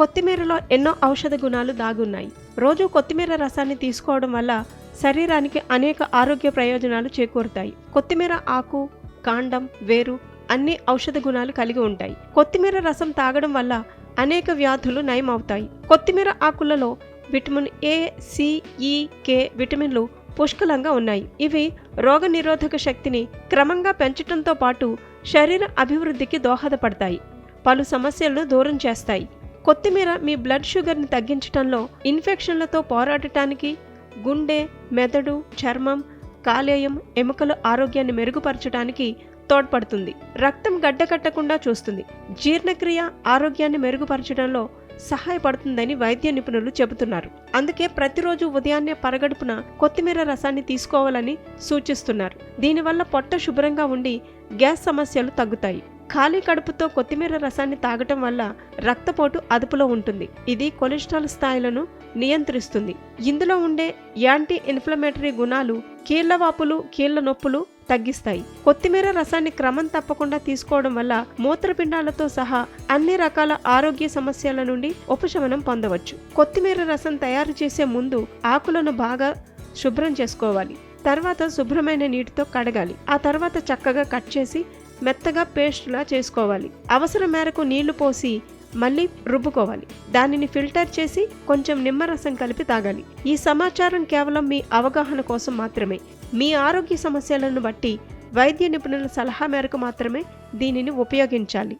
కొత్తిమీరలో ఎన్నో ఔషధ గుణాలు దాగున్నాయి. రోజు కొత్తిమీర రసాన్ని తీసుకోవడం వల్ల శరీరానికి అనేక ఆరోగ్య ప్రయోజనాలు చేకూరుతాయి. కొత్తిమీర ఆకు కాండం వేరు అన్ని ఔషధ గుణాలు కలిగి ఉంటాయి. కొత్తిమీర రసం తాగడం వల్ల అనేక వ్యాధులు నయమవుతాయి. కొత్తిమీర ఆకులలో విటమిన్ ఏ సి ఈ కే విటమిన్లు పుష్కలంగా ఉన్నాయి. ఇవి రోగనిరోధక శక్తిని క్రమంగా పెంచడంతో పాటు శరీర అభివృద్ధికి దోహదపడతాయి. పలు సమస్యలను దూరం చేస్తాయి. కొత్తిమీర మీ బ్లడ్ షుగర్ని తగ్గించడంలో ఇన్ఫెక్షన్లతో పోరాడటానికి గుండె మెదడు చర్మం కాలేయం ఎముకల ఆరోగ్యాన్ని మెరుగుపరచడానికి తోడ్పడుతుంది. రక్తం గడ్డకట్టకుండా చూస్తుంది. జీర్ణక్రియ ఆరోగ్యాన్ని మెరుగుపరచడంలో సహాయపడుతుందని వైద్య నిపుణులు చెబుతున్నారు. అందుకే ప్రతిరోజు ఉదయాన్నే పరగడుపున కొత్తిమీర రసాన్ని తీసుకోవాలని సూచిస్తున్నారు. దీనివల్ల పొట్ట శుభ్రంగా ఉండి గ్యాస్ సమస్యలు తగ్గుతాయి. ఖాళీ కడుపుతో కొత్తిమీర రసాన్ని తాగటం వల్ల రక్తపోటు అదుపులో ఉంటుంది. ఇది కొలెస్ట్రాల్ స్థాయిలను నియంత్రిస్తుంది. ఇందులో ఉండే యాంటీ ఇన్ఫ్లమేటరీ గుణాలు కీళ్ళవాపులు కీళ్ళ నొప్పులు తగ్గిస్తాయి. కొత్తిమీర రసాన్ని క్రమం తప్పకుండా తీసుకోవడం వల్ల మూత్రపిండాలతో సహా అన్ని రకాల ఆరోగ్య సమస్యల నుండి ఉపశమనం పొందవచ్చు. కొత్తిమీర రసం తయారు చేసే ముందు ఆకులను బాగా శుభ్రం చేసుకోవాలి. తర్వాత శుభ్రమైన నీటితో కడగాలి. ఆ తర్వాత చక్కగా కట్ చేసి మెత్తగా పేస్ట్లా చేసుకోవాలి. అవసరం మేరకు నీళ్ళు పోసి మళ్ళీ రుబ్బుకోవాలి. దానిని ఫిల్టర్ చేసి కొంచెం నిమ్మరసం కలిపి తాగాలి. ఈ సమాచారం కేవలం మీ అవగాహన కోసం మాత్రమే. మీ ఆరోగ్య సమస్యలను బట్టి వైద్య నిపుణుల సలహా మేరకు మాత్రమే దీనిని ఉపయోగించాలి.